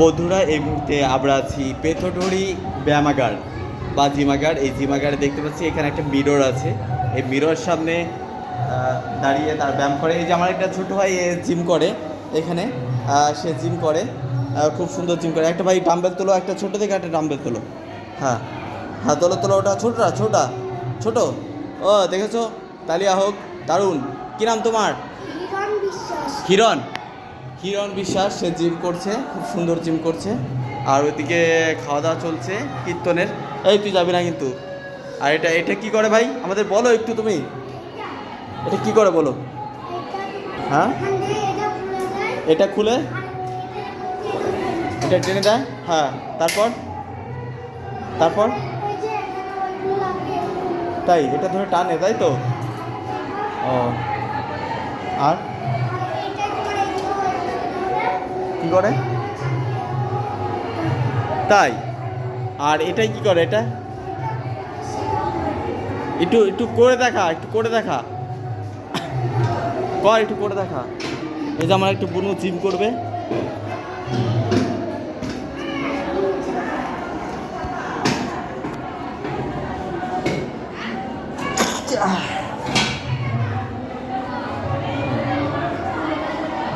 বন্ধুরা এই মুহূর্তে আমরা আছি পেথোডরি ব্যায়ামাগার বা জিমাগার। এই জিমাগারে দেখতে পাচ্ছি এখানে একটা মিরর আছে। এই মিরর সামনে দাঁড়িয়ে তার ব্যায়াম করে। এই যে আমার একটা ছোটো ভাই এ জিম করে এখানে। সে জিম করে। খুব সুন্দর জিম করে। একটা ভাই ডাম্বেল তোলো একটা ছোটো থেকে একটা ডাম্বেল তোলো। হ্যাঁ। হ্যাঁ তোলো তোলো ওটা ছোটোটা ছোটা ছোটো। ও দেখেছ? তালিয়া হোক দারুণ। কী নাম তোমার? হিরণ। হিরণ বিশ্বাস, সে জিম করছে, খুব সুন্দর জিম করছে। আর ওইদিকে খাওয়া দাওয়া চলছে, কীর্তনের। এই, তুই যাবি না কিন্তু। আর এটা এটা কি করে ভাই? আমাদের বলো একটু তুমি। এটা কি করে বলো? হ্যাঁ? এটা খুলে। এটা টেনে দেয়? হ্যাঁ তারপর? তারপর? তাই, এটা ধরে টানে, তাই তো? ও। আর আর এটা করে একটু কি করে? তাই। আর এটাই কি করে এটা? একটু একটু করে দেখা, একটু করে দেখা। কর, একটু করে দেখা। এই যে আমার একটু বুনু জিম করবে।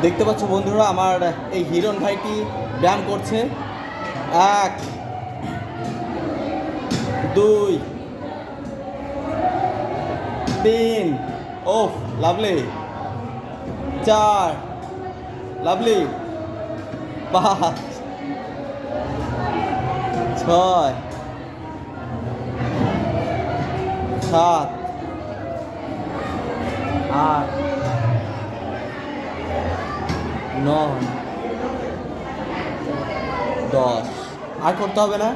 দেখতে পাচ্ছ বন্ধুরা, আমার এই হিরণ ভাইটি ব্যায়াম করছে। এক, দুই, তিন, ওফ, লাভলি। চার, লাভলি। পাঁচ, ছয়, সাত, আট। নয় দশ। আর করতে হবে না।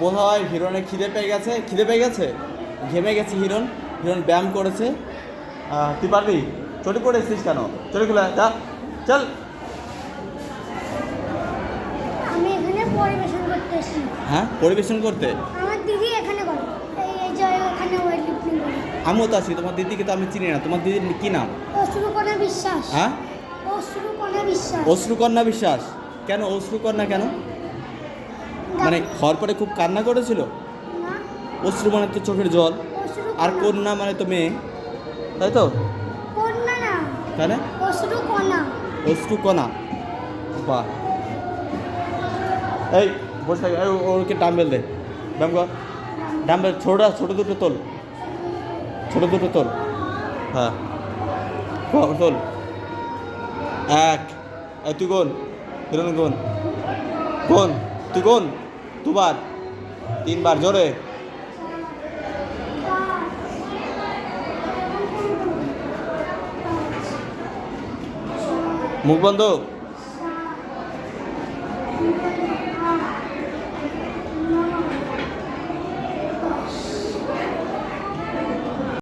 বোধ হয় হিরণের খিদে পেয়ে গেছে। খিদে পেয়ে গেছে? ঘেমে গেছে হিরণ। হিরণ ব্যায়াম করেছে। তুই পারবি? চটি পড়ে এসছিস কেন? চটি খুলে যা। চল। আমি এখানে পরিবেশন করতে এসেছি। হ্যাঁ? পরিবেশন করতে? আমার দিদি এখানে করে। এই এই যে এখানে ওয়েট লিফটিং করে। আমিও তো আছি তোমার দিদিকে তো আমি চিনি না। তোমার দিদির কী নাম? বিশ্বাস। হ্যাঁ? অশ্রুকন্যা বিশ্বাস। কেন অশ্রুকন্যা কেন? মানে হওয়ার পরে খুব কান্না করেছিল? অশ্রু মানে তো চোখের জল। আর কন্যা মানে তো মেয়ে। তাই তো? না। অশ্রুকণা। বাহ। এই বসে থাক। ও- ওকে ডাম্বেল দে। ব্যায়াম কর। ডাম্বেল ছোটা ছোটো দুটো তোল। ছোটো দুটো তোল। হ্যাঁ। তোল। এক। তুই কোন? হিরণ কোন? কোন? তুই কোন? দুবার। তিনবার জোরে। মুখ বন্ধ।